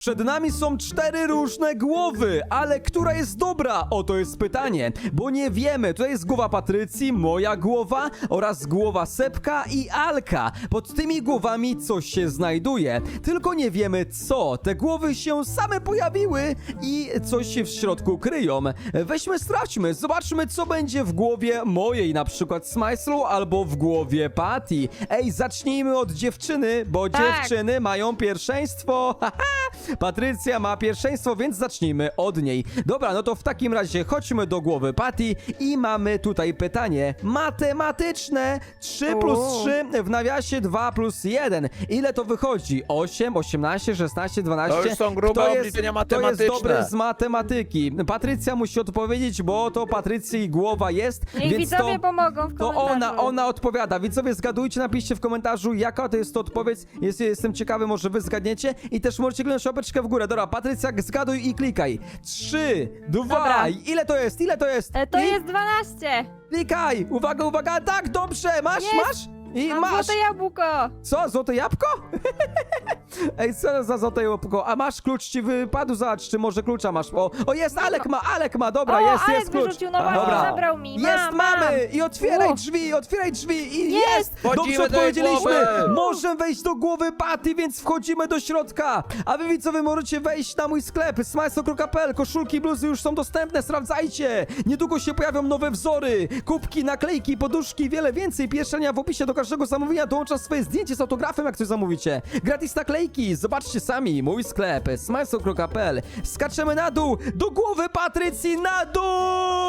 Przed nami są cztery różne głowy, ale która jest dobra? Oto jest pytanie, bo nie wiemy. Tutaj jest głowa Patrycji, moja głowa oraz głowa Sepka i Alka. Pod tymi głowami coś się znajduje, tylko nie wiemy co. Te głowy się same pojawiły i coś się w środku kryją. Weźmy, sprawdźmy, zobaczmy co będzie w głowie mojej, na przykład Smajslu albo w głowie Patty. Ej, zacznijmy od dziewczyny, bo Tak. dziewczyny mają pierwszeństwo. Haha! Patrycja ma pierwszeństwo, więc zacznijmy od niej. Dobra, no to w takim razie chodźmy do głowy Patty i mamy tutaj pytanie matematyczne. 3 plus O. 3 w nawiasie 2 plus 1. Ile to wychodzi? 8, 18, 16, 12? To już są grube Kto jest- obliczenia Kto jest matematyczne. dobry z matematyki? Patrycja musi odpowiedzieć, bo to Patrycji głowa jest, Niech więc widzowie to... pomogą w To komentarzu. ona, ona odpowiada. Widzowie, zgadujcie, napiszcie w komentarzu, jaka to jest to odpowiedź. Jest, jestem ciekawy, może wy zgadniecie. I też możecie kliknąć łapeczkę w górę. Dobra, Patrycja, zgaduj i klikaj. Trzy, dwa, Dobra. ile to jest? Ile to jest? E, to I jest 12. Klikaj! Uwaga, uwaga, tak, dobrze, masz, Jest. masz? I Mam masz! złote jabłko. Co, złote jabłko? Ej, co za złote jabłko? A masz klucz ci wypadł, zobacz, czy może klucza masz. O, o jest, Alek ma, Alek ma, dobra, o, jest, Alek jest klucz. wyrzucił, no właśnie, Dobra. zabrał mi. Jest, mam, mam. mamy! I otwieraj drzwi, otwieraj drzwi i Jest. jest! Dobrze do odpowiedzieliśmy! głowy. Możemy wejść do głowy Patty, więc wchodzimy do środka! A wy widzowie możecie wejść na mój sklep smajso.pl, koszulki, bluzy już są dostępne, sprawdzajcie! Niedługo się pojawią nowe wzory, kubki, naklejki, poduszki i wiele więcej. Pierwszenia w opisie do każdego zamówienia dołącza swoje zdjęcie z autografem, jak coś zamówicie. Gratis naklejki, zobaczcie sami, mój sklep smajso.pl. Skaczemy na dół, do głowy Patrycji, na dół!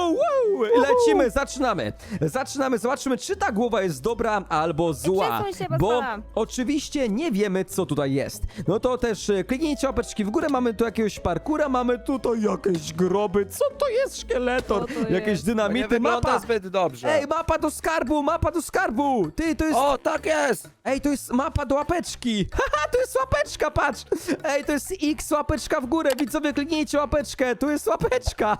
Wow! Lecimy, zaczynamy. Zaczynamy, zobaczymy, czy ta głowa jest dobra albo zła. przesuń się, bo bo spadam. oczywiście nie wiemy, co tutaj jest. No to też e, kliknijcie łapeczki w górę, mamy tu jakiegoś parkura, mamy tutaj jakieś groby. Co to jest szkieletor? Co to Jakieś jest? To nie dynamity, wygląda mapa. zbyt dobrze. Ej, mapa do skarbu, mapa do skarbu! Ty, to jest... O, tak jest! Ej, to jest mapa do łapeczki! Haha, to jest łapeczka, patrz! Ej, to jest X, łapeczka w górę, widzowie, kliknijcie łapeczkę, tu jest łapeczka!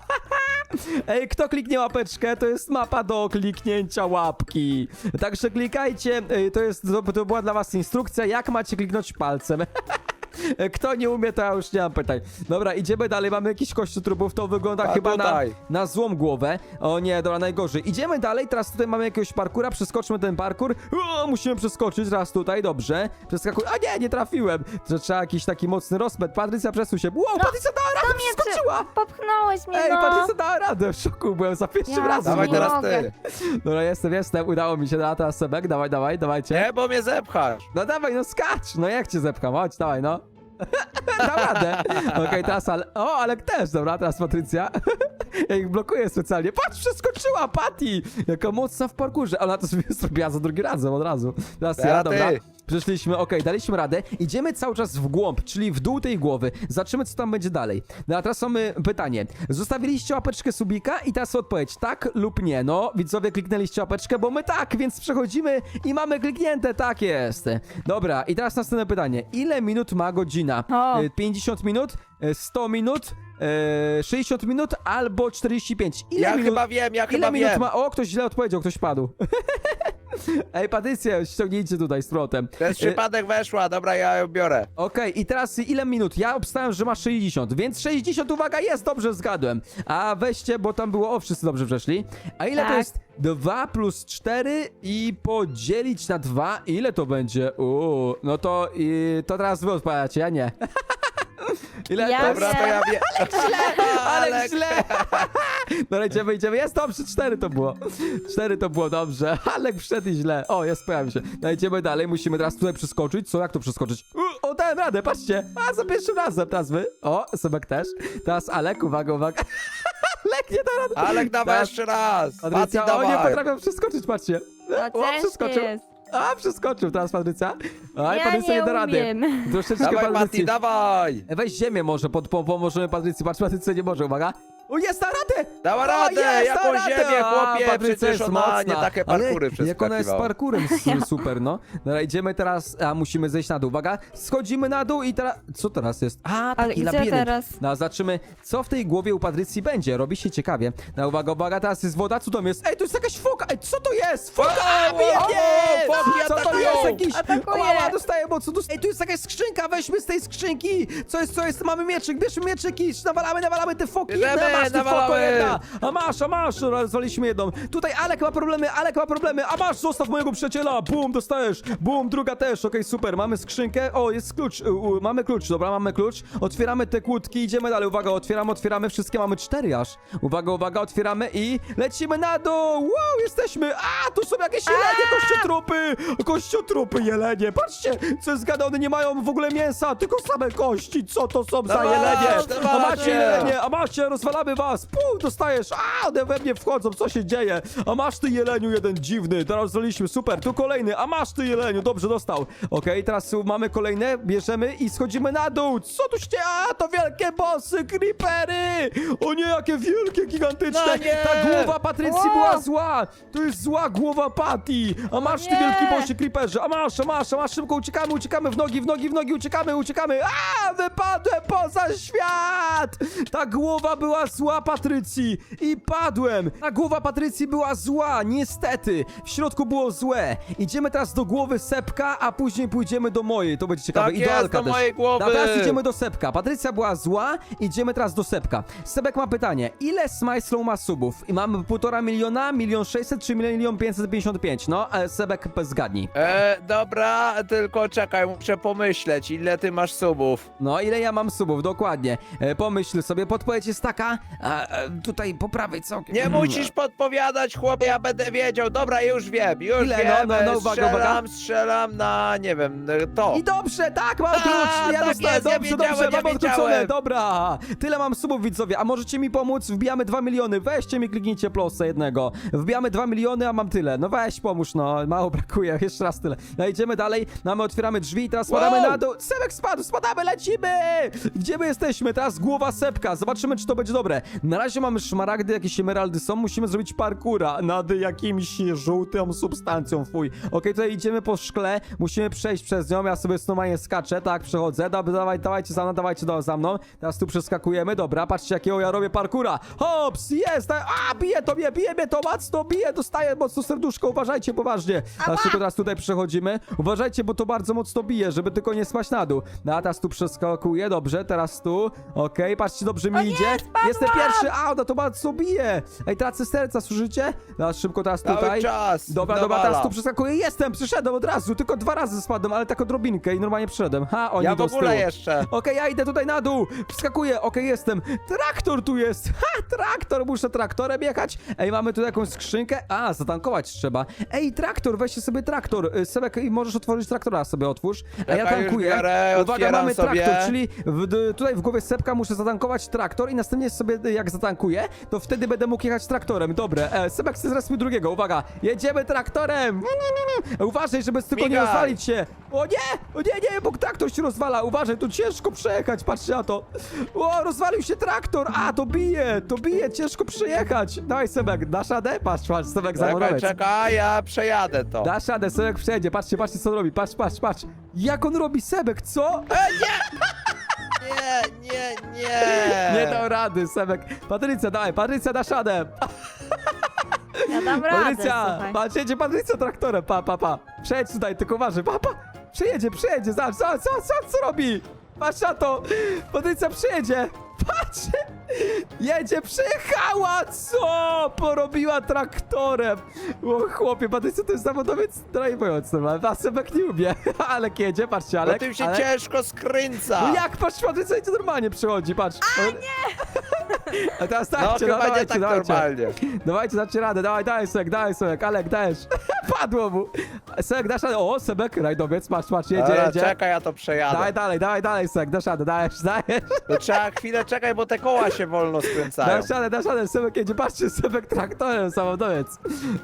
Ej, kto kliknie łapeczkę, to jest mapa do kliknięcia łapki. Także klikajcie, Ej, to jest, to, to była dla was instrukcja, jak macie kliknąć palcem. Kto nie umie, to ja już nie mam pytań. Dobra, idziemy dalej, mamy jakiś kościół trupów, to wygląda A chyba na, tutaj. na złą głowę. O nie, dobra, najgorzej. Idziemy dalej, teraz tutaj mamy jakiegoś parkura, przeskoczmy ten parkur. O, musimy przeskoczyć, raz tutaj, dobrze. Przeskakuj, a nie, nie trafiłem. To trzeba jakiś taki mocny rozpęd. Patrycja, przesuń się. Wow, Patrycja dała radę, mnie przeskoczyła! Popchnąłeś mnie, Ej, no. Patrycja dała radę, w szoku byłem za pierwszym Ja razem. Dawaj nie teraz mogę. ty. Dobra, jestem, jestem, udało mi się, dobra, teraz Sebek, dawaj, dawaj, dawajcie. Nie, bo mnie zepchasz. No dawaj, no skacz! No jak cię zepcham? Chodź, dawaj, no. Dam radę. Okej, teraz ale... O, Alek też, dobra, teraz Patrycja. ja ich blokuję specjalnie. Patrz, przeskoczyła Patty! Jaka mocna w parkurze. Ona to sobie zrobiła za drugi razem od razu. Teraz ja, Teraz dobra. ty. Przyszliśmy, okej, daliśmy radę. Idziemy cały czas w głąb, czyli w dół tej głowy. Zobaczymy, co tam będzie dalej. No a teraz mamy pytanie. Zostawiliście łapeczkę subika i teraz odpowiedź tak lub nie. No, widzowie kliknęliście łapeczkę, bo my tak, więc przechodzimy i mamy kliknięte, tak jest. Dobra, i teraz następne pytanie. Ile minut ma godzina? O. E, 50 minut? E, 100 minut? E, 60 minut albo 45? Ile Ja minut... chyba wiem, ja Ile chyba minut wiem. ma... O, ktoś źle odpowiedział, ktoś padł. Ej, Patrycja, ściągnijcie tutaj z protem. Przez E, przypadek weszła, dobra, ja ją biorę. Okej, i teraz ile minut? Ja obstałem, że masz 60, więc 60, uwaga, jest, dobrze zgadłem. A weźcie, bo tam było, o, wszyscy dobrze przeszli. A ile to Tak. jest 2 plus 4 i podzielić na 2? Ile to będzie? Uuu, no to, i, to teraz wy odpowiadacie, ja nie. ile Ja? Dobra, to ja wiem. Ale Alek. źle! No idziemy, idziemy. Jest dobrze, cztery to było. Cztery to było dobrze. Alek wszedł i źle. O, jest, pojawił się. No idziemy dalej, musimy teraz tutaj przeskoczyć. Co, jak to przeskoczyć? U, o, dałem radę, patrzcie. A, za pierwszym razem teraz wy. O, Sebek też. Teraz Alek, uwaga, uwaga. Alek, nie da rady. Alek, dawaj Teraz jeszcze raz. Patty, Patrycja, o, nie dawaj. potrafią przeskoczyć, patrzcie. O, przeskoczył. jest. A, przeskoczył teraz Patrycja. A, Ja Patrycja nie nie da rady. umiem. Troszeczkę Dawaj, Patrycji. dawaj. Weź ziemię może, pod, po, pomożemy Patrycji. Patrz, Patrycja nie może, uwaga. O, jest na radę! Dała O, radę, jest, jaką radę! ziemię, A, chłopie, Patrycja przecież jest ona mocna. nie takie Ale parkury Jak ona jest z przeskakiwała. parkurem, s- super, no. Dobra, idziemy teraz, a musimy zejść na dół, uwaga, schodzimy na dół i teraz, co teraz jest? A, Ale taki gdzie labirynt. teraz? No, zobaczymy, co w tej głowie u Patrycji będzie, robi się ciekawie. No, uwaga, uwaga, teraz jest woda, co tam jest? Ej, tu jest jakaś foka, ej, co to jest? Foka, Wow, foki Co to atakują! jest? Jakiś, Atakuje! Ała, dostaję mocno, dostaję. Ej, tu jest jakaś skrzynka, weźmy z tej skrzynki! Co jest, co jest? Mamy mieczyk, bierzmy mieczyk i nawalamy, nawalamy te foki, Bierzemy, masz ty foko, nawalamy. jedna! A masz, a masz, rozwaliśmy jedną. Tutaj Alek ma problemy, Alek ma problemy, a masz, zostaw mojego przyjaciela, bum, dostajesz, bum, druga też, okej, super, mamy skrzynkę, o, jest klucz, u, u, mamy klucz, dobra, mamy klucz, otwieramy te kłódki, idziemy dalej, uwaga, otwieramy, otwieramy, wszystkie mamy cztery aż, uwaga, uwaga, otwieramy i lecimy na dół, wow, jesteśmy, a, tu są jakieś jelenie, kościotrupy, kościotrupy, jelenie, patrzcie, co jest gadane, one nie mają w ogóle mięsa, tylko same kości, co to są za Dawaj, jelenie, a dawajcie. macie jelenie, a macie, rozwalamy was, pum, dostajesz, a, one we mnie wchodzą, co się dzieje, a masz ty jeleniu jeden dziwny, teraz rozwaliliśmy, super, tu kolejny, a masz ty jeleniu, dobrze, dostał, okej, teraz mamy kolejne, bierzemy i schodzimy na dół, co tu się a, to wielkie bossy, creepery, o nie, jakie wielkie, gigantyczne, No nie. ta głowa Patrycji O. była zła, to jest zła głowa Patty, a masz ty nie. wielki bossy, creeperze, a masz, a masz, a masz, szybko uciekamy, uciekamy w nogi, w nogi, w nogi, uciekamy, uciekamy, a, wypadłem poza świat, ta głowa była zła Patrycji i padłem, ta głowa Patrycji była zła, niestety, w środku było złe, idziemy teraz do głowy Sepka, a później pójdziemy do mojej, to będzie ciekawe, Tak i do jest, Alka do też. mojej głowy. A teraz idziemy do Sepka, Patrycja była zła, idziemy teraz do Sepka. Sebek ma pytanie, ile Smajslow ma subów? I mamy półtora miliona, milion sześćset czy milion pięćset pięćdziesiąt pięć? No, e, Sebek zgadnij. E, dobra, tylko czekaj, muszę pomyśleć, ile ty masz subów. No, ile ja mam subów, dokładnie. E, pomyśl sobie, podpowiedź jest taka, a, e, tutaj po prawej całkiem. Nie musisz podpowiadać, chłopie, ja będę wiedział. Dobra, już wiem, już Ile? wiem. No, no, no, e, uwaga, uwaga. strzelam, strzelam na, nie wiem, to. I dobrze, tak, mam A, klucz, ja tak dostaję, jest, ja dobrze, wiedziałem, dobrze, ja mam odkluczone, wiedziałem. dobra. Tyle mam subów, widzowie, a możecie mi pomóc? Wbijamy 2 miliony, weźcie mi, kliknijcie plusę jednego. Wbijamy 2 miliony, a mam tyle, no weź, pomóż, no, mało brakuje, jeszcze raz tyle. No idziemy dalej, no, my otwieramy drzwi, teraz spadamy Wow. na dół. Sebek spadł, spadamy, lecimy! Gdzie my jesteśmy? Teraz głowa Sepka, zobaczymy, czy to będzie dobre. Na razie mamy szmaragdy, jakieś emeraldy są, musimy zrobić parkura nad jakimś żółtą substancją, fuj. Okej, tutaj idziemy po szkle, musimy przejść przez nią, ja sobie normalnie skaczę, tak, przechodzę, dobra, dawaj, dawajcie za mną, dawajcie do, za mną. Teraz tu przeskakujemy, dobra, patrzcie jakiego ja robię parkura. Hops, jest, a, bije to mnie, bije mnie to mocno, bije, dostaję mocno serduszko, uważajcie poważnie. Tylko teraz tutaj przechodzimy, uważajcie, bo to bardzo mocno bije, żeby tylko nie spaść na dół. No, a teraz tu przeskakuję, dobrze, teraz tu, okej, patrzcie, dobrze mi O idzie. spadłam! Jestem pierwszy, a, no to bardzo bije. Ej, tracę serca, słyszycie? Teraz szybko teraz Cały tutaj. czas, Dobra, dobra, teraz nawala. tu przeskakuję, jestem, przyszedłem od razu, tylko dwa razy spadłem, ale tak odrobinkę i normalnie przyszedłem. Ha, oni Ja w idą z ogóle tyłu. jeszcze. Okej, ja idę tutaj na dół, wskakuję, okej, jestem. Traktor tu jest, ha, traktor, muszę traktorem jechać. Ej, mamy tu jakąś skrzynkę, a, zatankować trzeba. Ej, traktor, weźcie sobie traktor. Y, Sebek, i możesz otworzyć traktora, sobie otwórz. A ja Czekaj, już tankuję. biorę, Uwaga, otwieram mamy sobie. traktor, czyli w, d, tutaj w głowie Sebka muszę zatankować traktor i następnie sobie, jak zatankuję, to wtedy będę mógł jechać traktorem. Dobre, e, Sebek chce zaraz mi drugiego, uwaga, jedziemy traktorem. E, Uważaj, żeby tylko nie Migaj. rozwalić się. O nie, o nie, nie, bo traktor się rozwala. Uważaj, tu ciężko przejechać, patrzcie na to. O, rozwalił się traktor. A, to bije, to bije, ciężko przejechać. Dawaj, Sebek, dasz radę? Patrz, patrz, Sebek Czekaj, czekaj, ja przejadę to. Dasz radę, Sebek przejdzie, patrzcie, patrzcie co on robi, patrz, patrz, patrz. Jak on robi, Sebek, co? Nie, nie, nie. Nie dał rady, Sebek. Patrycja, dawaj, Patrycja, dasz radę. Ja dam radę, Patrycja, słuchaj. patrz, jedzie Patrycja traktorem, pa, pa, pa. Przejedź tutaj, tylko uważaj, pa, pa. Przejedzie, przejedzie, zobacz, co, co, co, co robi? Patrz na to, Patrycja przejedzie. Patrz, jedzie, przejechała, co? Porobiła traktorem. O chłopie, Patrycja to jest zawodowiec drive'ujący normalnie, a Sebek nie umie. Alek jedzie, patrzcie, Bo Alek. tym się Alek. ciężko skręca. No jak, patrz, Patrycja idzie normalnie przechodzi, patrz. A nie! A teraz No dajcie, no, chyba nie dawajcie, tak dawajcie. normalnie. Dawajcie, dacie radę, dawaj, dawaj, Sebek, dawaj, Sebek, Alek, dajesz. Padło mu. Sebek, dasz radę, o, Sebek, rajdowiec, patrz, patrz, jedzie, Dobra, jedzie. czekaj, ja to przejadę. Dawaj dalej, dawaj dalej, Sebek, dasz radę, dajesz, dajesz. To trzeba chwilę czekaj, bo te koła się wolno skręcają. Dasz radę, dasz radę, Sebek jedzie, patrzcie, Sebek traktorem, samochodowiec.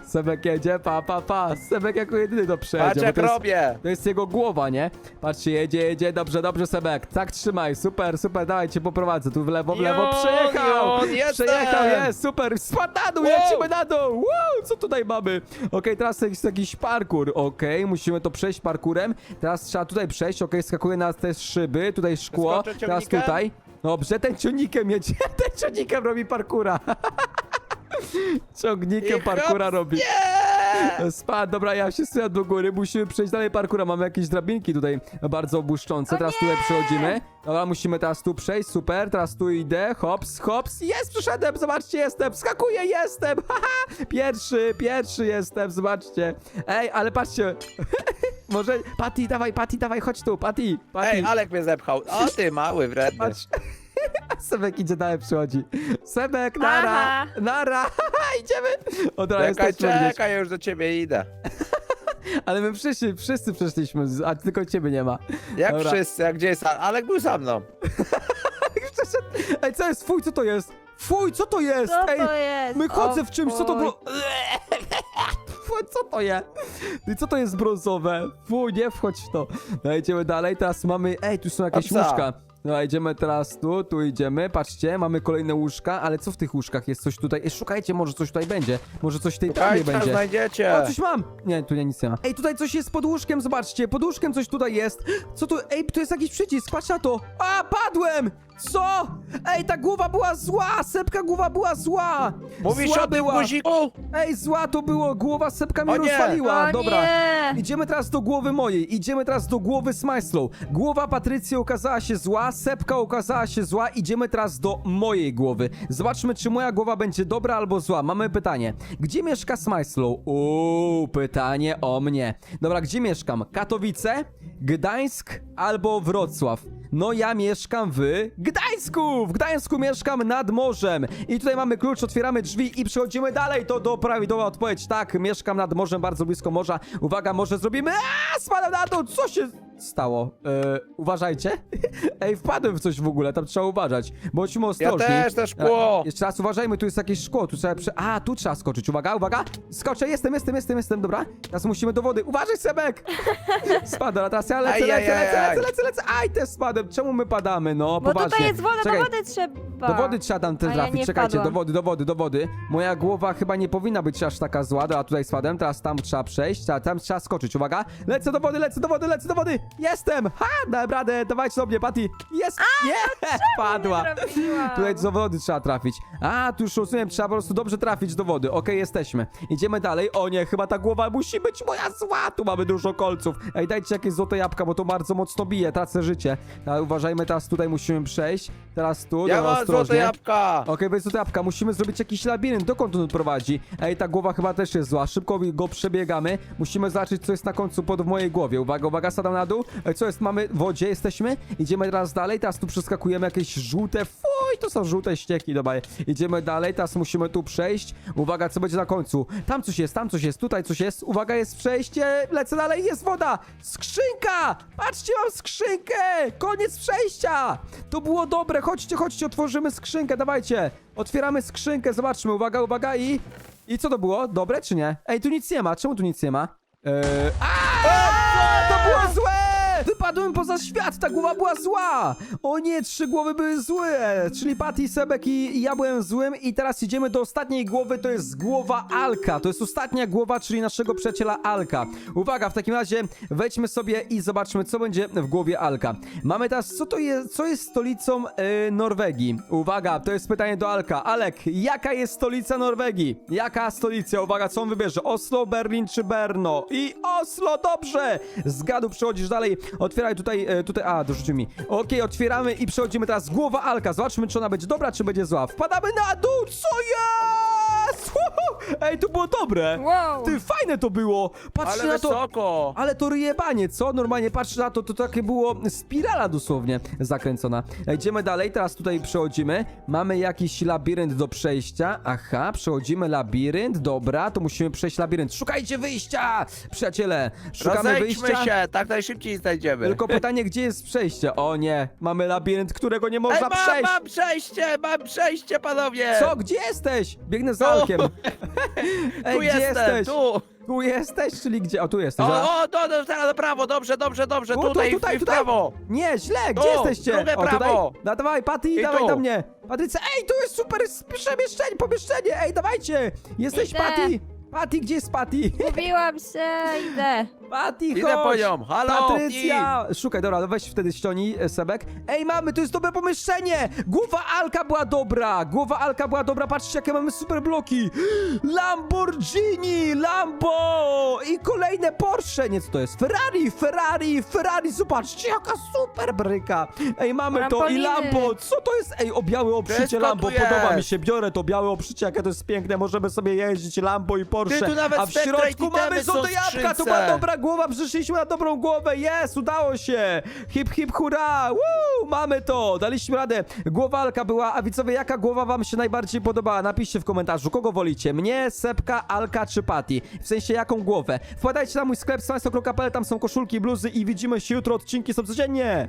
Sebek jedzie, pa, pa, pa, Sebek jako jedyny to przejedzie. Patrz bo jak to jest- robię. To jest jego głowa, nie? Patrzcie, jedzie, jedzie, dobrze, dobrze, Sebek. Tak trzymaj, super, super, dawaj cię poprowadzę. Tu w lewo, w lewo, przejechał! Jestem! Przejechał, jest, super! Spadł na dół, Wow. lecimy na dół! Wow, co tutaj mamy? Okej, teraz jest jakiś parkour, okej, musimy to przejść parkurem. Teraz trzeba tutaj przejść, okej, skakuje na te szyby, tutaj szkło, teraz ciągnikiem? tutaj. Dobrze, ten ciągnikiem jedzie, ten ciągnikiem robi parkura. ciągnikiem I parkura robi. Nie! Spadł, dobra, ja się stoję do góry, musimy przejść dalej parkura, mamy jakieś drabinki tutaj bardzo błyszczące, teraz tutaj przechodzimy. Dobra, musimy teraz tu przejść, super, teraz tu idę, hops, hops, jest, przyszedłem, zobaczcie, jestem, skakuję, jestem, haha, pierwszy, pierwszy jestem, zobaczcie. Ej, ale patrzcie, może, Patty, dawaj, Patty, dawaj, chodź tu, Patty, Patty. Ej, Alek mnie zepchał. O ty mały, wredny. Patrz. Sebek idzie dalej, przychodzi. Sebek, nara, Aha. nara, idziemy. O, dobra, Czekaj, jesteśmy gdzieś. czekaj, już do ciebie idę. Ale my wszyscy, wszyscy przeszliśmy, a tylko ciebie nie ma. Jak Dobra. wszyscy, jak gdzie jest Al- Alek był za mną. Przeszedł. Ej, co jest? Fuj, co to jest? Fuj, co to jest? Co Ej, to jest? my chodzę O w czymś, co to było? Fuj, co to jest? I co to jest brązowe? Fuj, nie wchodź w to. No, idziemy dalej, teraz mamy, ej, tu są jakieś łóżka. No, idziemy teraz tu, tu idziemy, patrzcie, mamy kolejne łóżka, ale co w tych łóżkach jest? Coś tutaj, ej, szukajcie, może coś tutaj będzie. Może coś w tej trawie Szukajcie, będzie. znajdziecie. O, coś mam! Nie, tu nie, nic nie ma. Ej, tutaj coś jest pod łóżkiem, zobaczcie, pod łóżkiem coś tutaj jest. Co tu? Ej, tu jest jakiś przycisk, patrz na to. A, padłem! Co? Ej, ta głowa była zła! Sepka głowa była zła! Mówisz zła o tym była. guziku? Ej, zła to było, głowa Sepka mnie O nie! rozwaliła. O Dobra. nie! Idziemy teraz do głowy mojej, idziemy teraz do głowy Smajslow. Głowa Patrycji okazała się zła, Sepka okazała się zła, idziemy teraz do mojej głowy. Zobaczmy, czy moja głowa będzie dobra albo zła. Mamy pytanie. Gdzie mieszka Smajslow? Uuu, pytanie o mnie. Dobra, gdzie mieszkam? Katowice, Gdańsk albo Wrocław? No ja mieszkam w Gdańsku! W Gdańsku mieszkam nad morzem. I tutaj mamy klucz, otwieramy drzwi i przechodzimy dalej. To do prawidłowa odpowiedź. Tak, mieszkam nad morzem, bardzo blisko morza. Uwaga, może zrobimy... Aaa, spadam na dół! Co się stało? E, uważajcie. Ej, wpadłem w coś w ogóle, tam trzeba uważać. Bądźmy ostrożni. też, te szkło. E, Jeszcze raz uważajmy, tu jest jakieś szkło, tu trzeba prze... A, tu trzeba skoczyć, uwaga, uwaga! Skoczę, jestem, jestem, jestem, jestem, dobra? Teraz musimy do wody. Uważaj, Sebek! Spadłem, a teraz ja lecę, Aj, lecę, aj, aj, lecę, aj. lecę, lecę, lecę. Aj, też spadłem. Czemu my padamy? No, Bo poważnie. tutaj jest woda, Czekaj, do wody trzeba. do wody trzeba tam A też ja trafić, nie czekajcie, do wpadłam. wody, do wody, do wody. Moja głowa chyba nie powinna być aż taka zła, a tutaj spadłem, teraz tam trzeba przejść, a tam trzeba skoczyć, uwaga. Lecę do wody, lecę do wody, lecę do wody! Jestem! Ha! Dałem radę, dawajcie do mnie, Patty! Jest! Nie! Padła! Nie trafiłam. Tutaj do wody trzeba trafić. A, tu już rozumiem, trzeba po prostu dobrze trafić do wody. Okej, jesteśmy. Idziemy dalej. O nie, chyba ta głowa musi być moja zła. Tu mamy dużo kolców. Ej, dajcie jakieś złote jabłka, bo to bardzo mocno bije, tracę życie. A, uważajmy, teraz tutaj musimy przejść. Teraz tu, Ja dobra, mam ostrożnie. złote jabłka. Okej, bez jabłka, musimy zrobić jakiś labirynt. Dokąd on prowadzi? Ej, ta głowa chyba też jest zła. Szybko go przebiegamy. Musimy zobaczyć, co jest na końcu pod w mojej głowie. Uwaga, uwaga, sadam na dół. Ej, co jest? Mamy w wodzie, jesteśmy. Idziemy teraz dalej. Teraz tu przeskakujemy jakieś żółte. Fuj, to są żółte ścieki. Dobra, idziemy dalej. Teraz musimy tu przejść. Uwaga, co będzie na końcu? Tam coś jest, tam coś jest, tutaj coś jest. Uwaga, jest przejście. Lecę dalej, jest woda. Skrzynka! Patrzcie, mam skrzynkę! Koniec przejścia! To było dobre. Chodźcie, chodźcie, otworzymy skrzynkę, dawajcie. Otwieramy skrzynkę, zobaczmy. Uwaga, uwaga i... I co to było? Dobre czy nie? Ej, tu nic nie ma. Czemu tu nic nie ma? Eee... Aaaa! To było złe! the Wypadłem poza świat, ta głowa była zła! O nie, trzy głowy były złe! Czyli Patty, Sebek i, ja byłem złym i teraz idziemy do ostatniej głowy, to jest głowa Alka. To jest ostatnia głowa, czyli naszego przyjaciela Alka. Uwaga, w takim razie wejdźmy sobie i zobaczmy, co będzie w głowie Alka. Mamy teraz, co to jest, co jest stolicą e, Norwegii? Uwaga, to jest pytanie do Alka. Alek, jaka jest stolica Norwegii? Jaka stolica? Uwaga, co on wybierze? Oslo, Berlin czy Berno? I Oslo, dobrze! Zgadu, przechodzisz dalej. Otwieraj tutaj, e, tutaj, a, dorzucił mi. Okej, otwieramy i przechodzimy teraz. Głowa Alka, zobaczmy, czy ona będzie dobra, czy będzie zła. Wpadamy na dół, co jest? Uhu! Ej, to było dobre! Wow. Ty, fajne to było! Patrzcie Ale na to! wysoko. Ale to ryjebanie, co? Normalnie patrz na to, to takie było spirala dosłownie zakręcona. Idziemy dalej, teraz tutaj przechodzimy. Mamy jakiś labirynt do przejścia. Aha, przechodzimy labirynt, dobra, to musimy przejść labirynt. Szukajcie wyjścia! Przyjaciele, szukamy Rozejdźmy wyjścia. się, tak najszybciej znajdziemy. Tylko pytanie, gdzie jest przejście? O nie, mamy labirynt, którego nie Ej, można mam, przejść. mam przejście, mam przejście, panowie! Co? Gdzie jesteś? Biegnę za Tu. Alkiem. Ej, Tu gdzie jestem, jesteś? tu! Tu jesteś, czyli gdzie? O, tu jesteś. a? O, o, do, do, teraz na prawo, dobrze, dobrze, dobrze, Tu, tu, tutaj, tutaj, w, w tutaj. prawo. Nie, źle, gdzie Tu, jesteście? drugie o, tutaj. prawo. Da, dawaj, Patty, I dawaj tu. do mnie. Patrycja, ej, tu jest super s- przemieszczenie, pomieszczenie, ej, dawajcie. Jesteś Idę. Patty? Patty, gdzie jest Patty? Gubiłam się, idę. Idę chodź. po nią, halo, Patrycja! Szukaj, dobra, weź wtedy ściągnij e, Sebek. Ej, mamy, to jest dobre pomieszczenie! Głowa Alka była dobra! Głowa Alka była dobra, patrzcie, jakie mamy super bloki! Lamborghini! Lambo! I kolejne Porsche! Nie, co to jest? Ferrari! Ferrari! Ferrari! Zobaczcie, jaka super bryka! Ej, mamy to i Trampoliny. Lambo! Co to jest? Ej, o białe obszycie Wszystko Lambo, podoba jest. mi się. Biorę to białe obszycie, jakie to jest piękne. Możemy sobie jeździć Lambo i Porsche. tu nawet A w środku itemy mamy są w złote jabłka! To była skrzynce. dobra głowa, przyszliśmy na dobrą głowę, jest, udało się! Hip, hip, hurra! Woo! Mamy to, daliśmy radę. Głowa Alka była, a widzowie, jaka głowa wam się najbardziej podobała? Napiszcie w komentarzu, kogo wolicie, mnie, Sepka, Alka czy Patty? W sensie, jaką głowę? Wpadajcie na mój sklep smajsto.pl, tam są koszulki, bluzy i widzimy się jutro, odcinki są codziennie!